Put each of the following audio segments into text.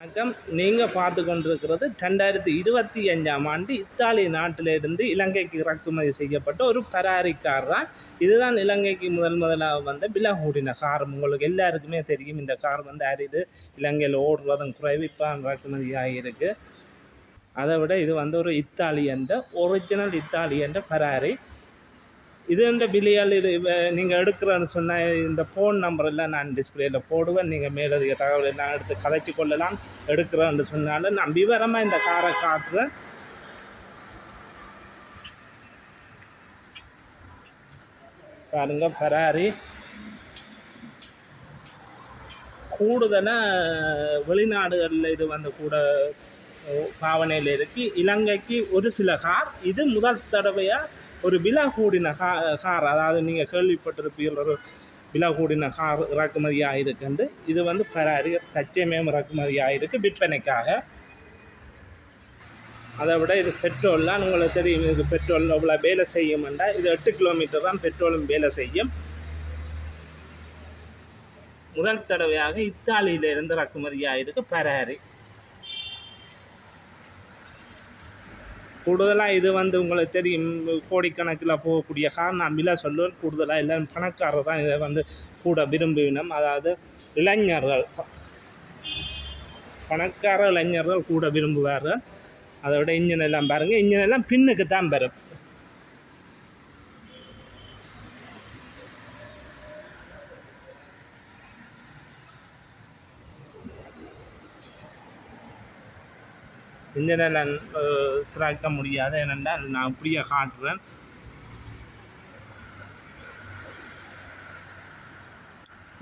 வணக்கம். நீங்கள் பார்த்து கொண்டிருக்கிறது ரெண்டாயிரத்தி இருபத்தி அஞ்சாம் ஆண்டு இத்தாலி நாட்டிலிருந்து இலங்கைக்கு இறக்குமதி செய்யப்பட்ட ஒரு பராரி கார் தான் இதுதான் இலங்கைக்கு முதல் முதலாக வந்த பிலஹூடின கார் உங்களுக்கு எல்லாருக்குமே தெரியும் இந்த கார் வந்து அரிது. இலங்கையில் ஓடுறதும் குறைவு இப்போ இறக்குமதி ஆகியிருக்கு. அதை விட இது வந்து ஒரு இத்தாலியன்ற ஒரிஜினல் இத்தாலியன்ற பராரி இது இந்த பில்லியால் இது நீங்கள் எடுக்கிறேன்னு சொன்ன இந்த ஃபோன் நம்பரெல்லாம் நான் டிஸ்பிளேயில் போடுவேன். நீங்கள் மேலதிக தகவல் எல்லாம் எடுத்து கதைச்சி கொள்ளலாம். எடுக்கிறேன்னு சொன்னாலும் நான் விவரமாக இந்த காரை காட்டுறேன். பாருங்க பராரி கூடுதலாக வெளிநாடுகளில் இது வந்து கூட பாவனையில் இருக்கு. இலங்கைக்கு ஒரு சில கார் இது முதல் தடவையாக ஒரு விழா கூடின கா கார் அதாவது நீங்கள் கேள்விப்பட்டிருப்பீர்கள் ஒரு விழா கூடின கார் இறக்குமதி ஆகிருக்குண்டு இது வந்து பராரி தச்சமயம் HMM இறக்குமதி ஆகிருக்கு விற்பனைக்காக. அதை விட இது பெட்ரோல்லாம் உங்களுக்கு தெரியும் இது பெட்ரோல் அவ்வளோ வேலை செய்யும்ண்டா இது எட்டு கிலோமீட்டர் தான் பெட்ரோலும் வேலை செய்யும். முதல் தடவையாக இத்தாலியிலிருந்து இறக்குமதியாக ஆகிருக்கு பராரி கூடுதலாக இது வந்து உங்களுக்கு தெரியும். கோடிக்கணக்கில் போகக்கூடிய காரணம் நான் சொல்லுவேன். கூடுதலாக எல்லாம் பணக்காரர் தான் இதை வந்து கூட விரும்பினோம் அதாவது இளைஞர்கள் பணக்கார இளைஞர்கள் கூட விரும்புவார்கள். அதை விட இன்ஜின் எல்லாம் பாருங்கள் இன்ஜின் எல்லாம் பின்னுக்கு தான் பெறும் இன்ஜினை நான் திறக்க முடியாது ஏனென்றால் நான் அப்படியே காட்டுறேன்.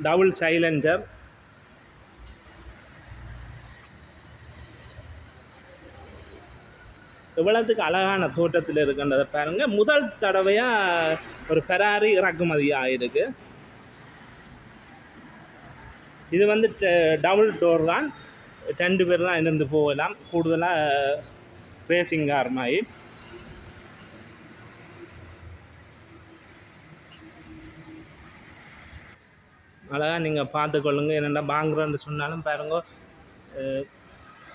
டபுள் சைலஞ்சர் இவ்வளவுக்கு அழகான தோட்டத்தில் இருக்குன்றதை பாருங்க. முதல் தடவையாக ஒரு ஃபெராரி இறக்குமதி ஆகிருக்கு இது வந்து டபுள் டோர் தான். ரெண்டு பேர் தான் இருந்து போகலாம் கூடுதலாக ரேசிங் கார் மாதிரி அழகாக நீங்கள் பார்த்துக்கொள்ளுங்க என்னென்னா வாங்குறேன்னு சொன்னாலும் பாருங்க.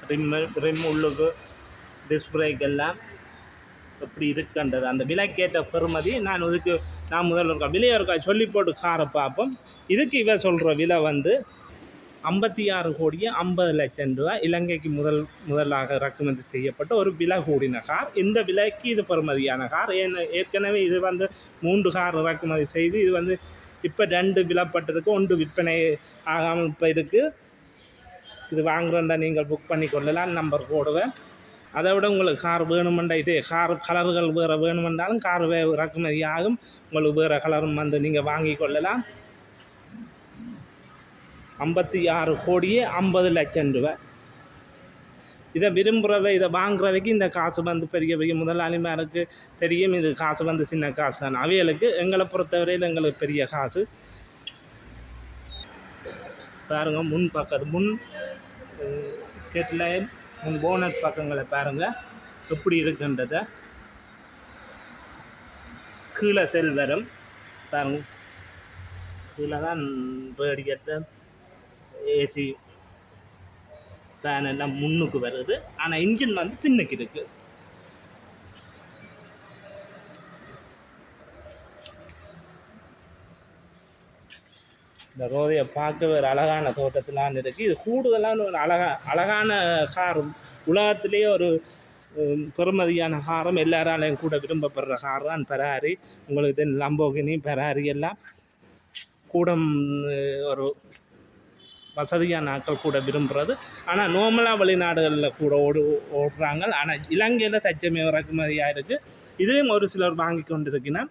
ரிம்மு ரிம் உள்ளுக்கு டிஸ்க் பிரேக் எல்லாம் எப்படி இருக்குன்றது. அந்த விலை கேட்ட பெறுமதி நான் இதுக்கு நான் முதல்ல இருக்கா விலையை இருக்கா சொல்லி போட்டு காரை பார்ப்போம். இதுக்கு இவ சொல்கிற விலை வந்து ஐம்பத்தி ஆறு கோடியே ஐம்பது லட்சம் ரூபா இலங்கைக்கு முதல் முதலாக இறக்குமதி செய்யப்பட்ட ஒரு விலை கூடின கார். இந்த விலைக்கு இது பெறுமதியான கார். ஏன்னா ஏற்கனவே இது வந்து மூன்று கார் இறக்குமதி செய்து இது வந்து இப்போ ரெண்டு விலப்பட்டிருக்கு ஒன்று விற்பனை ஆகாமல் இப்போ இருக்குது இது வாங்குறேன்டா நீங்கள் புக் பண்ணி கொள்ளலாம் நம்பர் போடுவேன். அதை விட உங்களுக்கு கார் வேணுமெண்டா இது கார் கலர்கள் வேறு வேணுமென்றாலும் கார் வே இறக்குமதி ஆகும். உங்களுக்கு வேறு கலரும் வந்து நீங்கள் வாங்கி கொள்ளலாம். ஐம்பத்தி ஆறு கோடியே ஐம்பது லட்சம் ரூபாய். இதை விரும்புகிறவை இதை வாங்குறவைக்கு இந்த காசு வந்து பெரிய பெரிய முதலாளிமாருக்கு தெரியும். இது காசு வந்து சின்ன காசு தான் அவைகளுக்கு எங்களை பொறுத்தவரையில் எங்களுக்கு பெரிய காசு. பாருங்கள் முன் பக்கத்து முன் கெட்லைன் முன் போனட் பக்கங்களை பாருங்கள் எப்படி இருக்குன்றத. கீழே செல்வரம் பாருங்கள் கீழே தான் ரேடியேட்டர் ஏசி ஃபேன் எல்லாம் முன்னுக்கு வருது. ஆனால் இன்ஜின் வந்து பின்னுக்கு இருக்கு. இந்த ரோதையை பார்க்கவே ஒரு அழகான தோட்டத்திலான் இருக்குது இது கூடுதலான ஒரு அழகா அழகான காரம் உலகத்திலேயே ஒரு பெருமதியான காரம் எல்லாராலையும் கூட விரும்பப்படுற கார் தான் பெராரி உங்களுக்கு தென் லம்போகினி பெராரி எல்லாம். கூட ஒரு வசதியான ஆட்கள் கூட விரும்புகிறது ஆனால் நோமலாக வெளிநாடுகளில் கூட ஓடு ஓடுறாங்க. ஆனால் இலங்கையில் தச்சமே இறக்குமதியாக இருக்குது இதையும் ஒரு சிலர் வாங்கி கொண்டு பாருங்கள்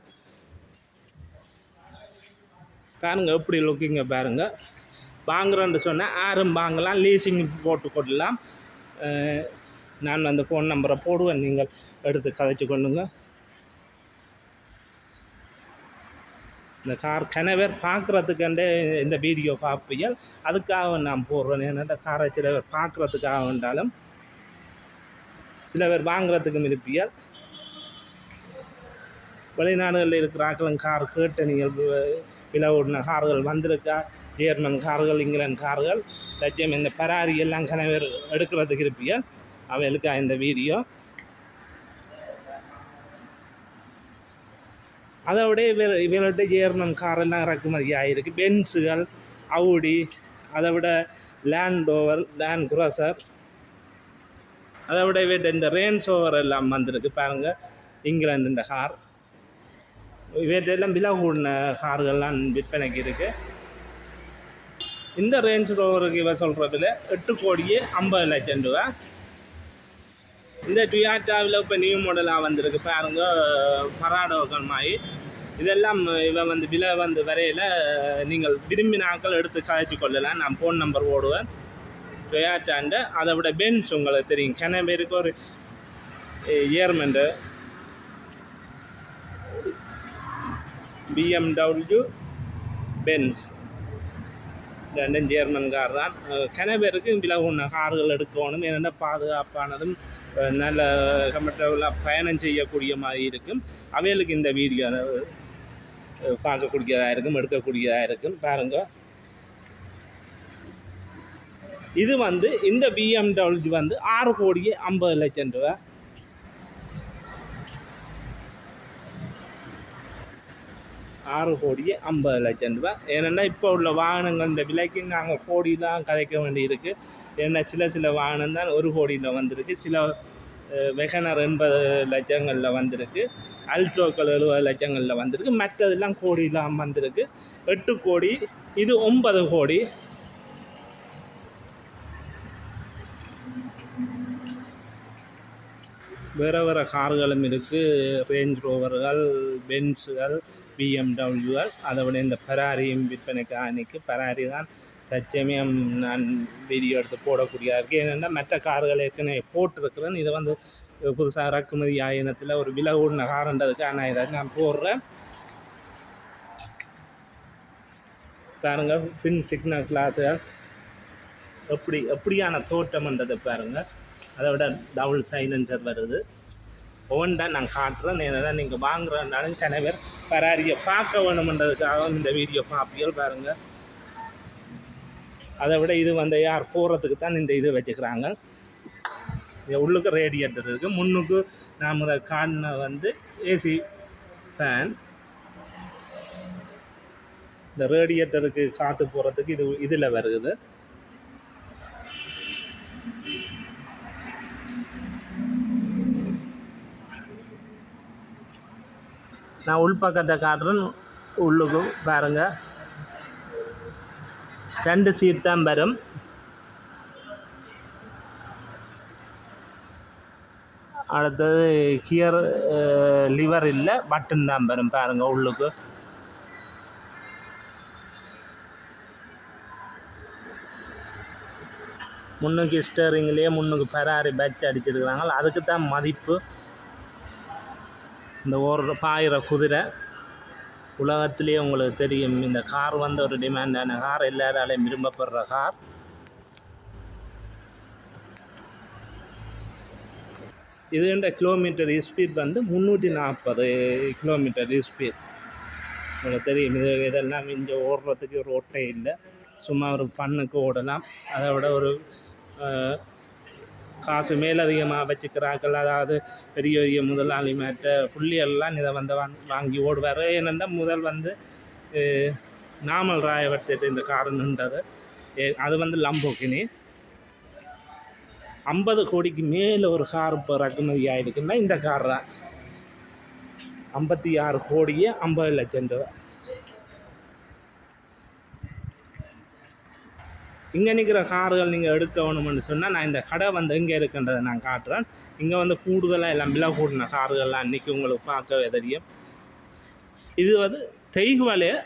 பாருங்க எப்படி லுக்கிங்க பாருங்கள் வாங்குறோன்னு சொன்னால் ஆறும் வாங்கலாம் லீசிங் போட்டு கொள்ளலாம். நான் அந்த ஃபோன் நம்பரை போடுவேன். நீங்கள் எடுத்து கதைச்சு கொள்ளுங்கள் இந்த கார் கனவேர் பார்க்குறதுக்கண்டே இந்த வீடியோ பார்ப்பியல் அதுக்காக நான் போடுறேன். ஏன்னா காரை சில பேர் பார்க்குறதுக்காக வேண்டாலும் சில பேர் வாங்குறதுக்கும் இருப்பியல் வெளிநாடுகளில் இருக்கிற ஆக்களும் கார் கேட்டு நீங்கள் வி- விலை ஓடின கார்கள் வந்திருக்கா? ஜெர்மன் கார்கள் இங்கிலாந்து கார்கள் லட்சியம் இந்த பராரி எல்லாம் கணவர் எடுக்கிறதுக்கு இருப்பியல் அவளுக்கா இந்த வீடியோ அதை விட இவர் இவர்கிட்ட ஜேர்மன் காரெல்லாம் இறக்குமதி ஆகிருக்கு பென்ஸுகள் அவுடி அதை விட லேண்ட் ஓவர் லேண்ட் குரோசர் அதை விட இந்த ரேஞ்ச் ஓவர் எல்லாம் வந்திருக்கு பாருங்கள் இங்கிலாண்டின் கார் இவர்கிட்ட எல்லாம் விலை கூடின கார்கள்லாம் விற்பனைக்கு இருக்குது இந்த ரேஞ்ச் ரோவருக்கு இவன் சொல்கிறதுல எட்டு கோடியே ஐம்பது லட்சம் ரூபா இந்த டுயாட்டாவில் இப்போ நியூ மாடலாக வந்திருக்கு பாருங்க பராடோக்கள் மாதிரி இதெல்லாம் இவன் வந்து விலை வந்து வரையில். நீங்கள் விரும்பின ஆட்கள் எடுத்து கழிச்சு கொள்ளலாம். நான் ஃபோன் நம்பர் ஓடுவேன் டொயாட்டாண்ட அதை விட பென்ஸ் உங்களுக்கு தெரியும். கன பேருக்கு ஒரு ஏர்மெண்டு பிஎம்டபிள்யூ பென்ஸ் ரெண்டும் ஜேர்மன் கார் தான். கன பேருக்கு விலகுன கார்கள் எடுக்கணும். ஏன்னா பாதுகாப்பானதும் நல்ல கம்ஃபர்டபுளாக பயணம் செய்யக்கூடிய மாதிரி இருக்கும். அவைகளுக்கு இந்த வீடியோ பார்க்கக்கூடியதாக இருக்கும் எடுக்கக்கூடியதாக இருக்கும். பாருங்க. இது வந்து இந்த பிஎம்டபிள்யூ வந்து ஆறு கோடியே ஐம்பது லட்சம் ரூபா ஆறு கோடியே ஐம்பது லட்சம் ரூபா ஏன்னா இப்போ உள்ள வாகனங்கள் இந்த விலைக்கு நாங்கள் கோடிலாம் கதைக்க வேண்டியிருக்கு. ஏன்னா சில சில வாகனம் தான் ஒரு கோடியில் வந்திருக்கு. சில வெகனர் எண்பது லட்சங்களில் வந்திருக்கு. அல்ட்ரோக்கள் எழுபது லட்சங்களில் வந்திருக்கு. மற்றதெல்லாம் கோடிலாம் வந்திருக்கு. எட்டு கோடி இது ஒன்பது கோடி. வேறு வேறு கார்களும் இருக்குது ரேஞ்ச் ரோவர்கள் பென்ஸுகள் பிஎம்டபிள்யூகள் அதை விட இந்த பெராரியும் விற்பனைக்கு அன்றைக்கி பெராரி தான் தற்சமயம் நான் வீடியோ எடுத்து போடக்கூடியதாக இருக்குது ஏனென்றால் மற்ற கார்கள் ஏற்கனவே போட்டிருக்கிறேன் இதை வந்து புதுசாக இறக்குமதி ஆயினத்தில் ஒரு விலை கூடின காரன்றதுக்கு நான் இதை நான் போடுறேன். பாருங்கள் பின் சிக்னல் கிளாஸுகள் எப்படி எப்படியான தோட்டம்ன்றதை பாருங்கள் அதை விட டபுள் சைலன்சர் வருது. ஒவ்வொன்றா நான் காட்டுறேன். நேராக நீங்கள் வாங்குறதுனாலும் சில பேர் பராரியை பார்க்க வேணுமன்றதுக்காகவும் இந்த வீடியோ பார்ப்பீர்கள் பாருங்கள் அதை விட இது வந்து யார் போகிறதுக்கு தான் இந்த இது வச்சுக்கிறாங்க. இது உள்ளுக்கு ரேடியேட்டர் இருக்குது முன்னுக்கு நாம் இதை காண வந்து ஏசி ஃபேன் இந்த ரேடியேட்டருக்கு காற்று போகிறதுக்கு இது இதில் வருகுது நான் உள்பக்கத்தை காட்டுறேன். உள்ளுக்கு பாருங்க. ரெண்டு சீட் தான் வரும் அடுத்தது கியர் லிவர் இல்லை பட்டன் தான் வரும் பாருங்க உள்ளுக்கு முன்னுக்கு ஸ்டேரிங்லேயே முன்னுக்கு ஃபெராரி பேட்ச் அடிச்சிருக்கிறாங்க அதுக்கு தான் மதிப்பு இந்த ஒரு பாயிற குதிரை உலகத்துலேயே உங்களுக்கு தெரியும் இந்த கார் வந்து ஒரு டிமாண்டான கார் எல்லாராலையும் விரும்பப்படுற கார். இதுன்ற கிலோமீட்டர் ஸ்பீட் வந்து முந்நூற்றி நாற்பது கிலோமீட்டர் ஸ்பீட் உங்களுக்கு தெரியும் இது இதெல்லாம் இங்கே ஓடுறதுக்கு ஒரு ஒட்டை இல்லை. சும்மா ஒரு பண்ணுக்கு ஓடலாம். அதை விட ஒரு காசு மேலதிகமாக வச்சுக்கிறார்கள். அதாவது பெரிய பெரிய முதலாளி மேட்ட புள்ளியெல்லாம் இதை வந்து வாங்கி ஓடுவார். ஏனென்றால் முதல் வந்து நாமல் ராயவர்த்திட்டு இந்த கார் நின்றது ஏ- அது வந்து லம்போக்கினி ஐம்பது கோடிக்கு மேலே ஒரு கார் இப்போ இறக்குமதி ஆகிருக்குன்னா இந்த கார் தான். ஐம்பத்தி ஆறு கோடியே ஐம்பது லட்சம் ரூபா. இங்கே நிற்கிற கார்கள் நீங்கள் எடுக்க வேணும்னு சொன்னால் நான் இந்த கடை வந்து எங்கே இருக்குன்றதை நான் காட்டுறேன். இங்கே வந்து கூடுதலாக எல்லாம் விலை கூடின கார்கள்லாம் அன்றைக்கி உங்களுக்கு பார்க்கவே தெரியும். இது வந்து தெய்வலைய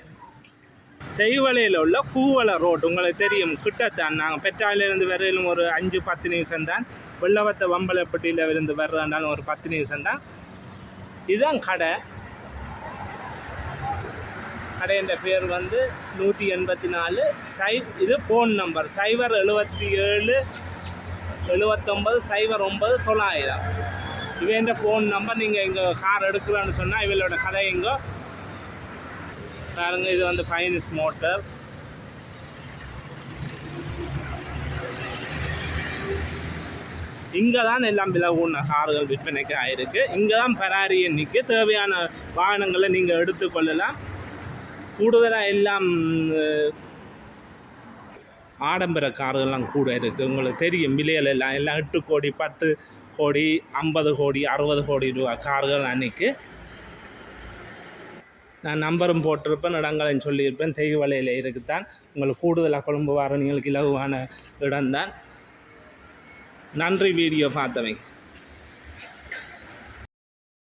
தெய்வலையில் உள்ள கூவள ரோடு. உங்களுக்கு தெரியும் கிட்டத்தான் நாங்கள் பெற்றாலிலிருந்து வரையிலும் ஒரு அஞ்சு பத்து நிமிஷம் தான் வெள்ளவத்த வம்பலப்பட்டியில் இருந்து வர்றதுனாலும் ஒரு பத்து நிமிஷம் தான். இதுதான் கடை. கடையின் பேர் வந்து நூற்றி எண்பத்தி நாலு. சை இது ஃபோன் நம்பர் சைபர் எழுபத்தி ஏழு எழுபத்தொம்பது சைபர் ஒம்பது தொள்ளாயிரம். இவன் ஃபோன் நம்பர் நீங்கள் இங்கே கார் எடுக்கலான்னு சொன்னால் இவளோட கடை இங்கே பாருங்க இது வந்து ஃபைனிஸ் மோட்டர் இங்கே தான் எல்லாம் விலகுன கார்கள் விற்பனைக்கு ஆயிருக்கு. இங்கே தான் பராரி நிற்க தேவையான வாகனங்களை நீங்கள் எடுத்துக்கொள்ளலாம் கூடுதலாக எல்லாம் ஆடம்பர கார்கள்லாம் கூட இருக்குது உங்களுக்கு தெரியும் விலைகள் எல்லாம் எல்லாம் எட்டு கோடி பத்து கோடி ஐம்பது கோடி அறுபது கோடி ரூபா கார்கள் அன்னைக்கு. நான் நம்பரும் போட்டிருப்பேன் இடங்களையும் சொல்லியிருப்பேன் தெய்வலையில் இருக்குத்தான். உங்களுக்கு கூடுதலாக கொழும்பு வாரணிகளுக்கு இலகுவான இடம்தான் நன்றி வீடியோ பார்த்தவங்க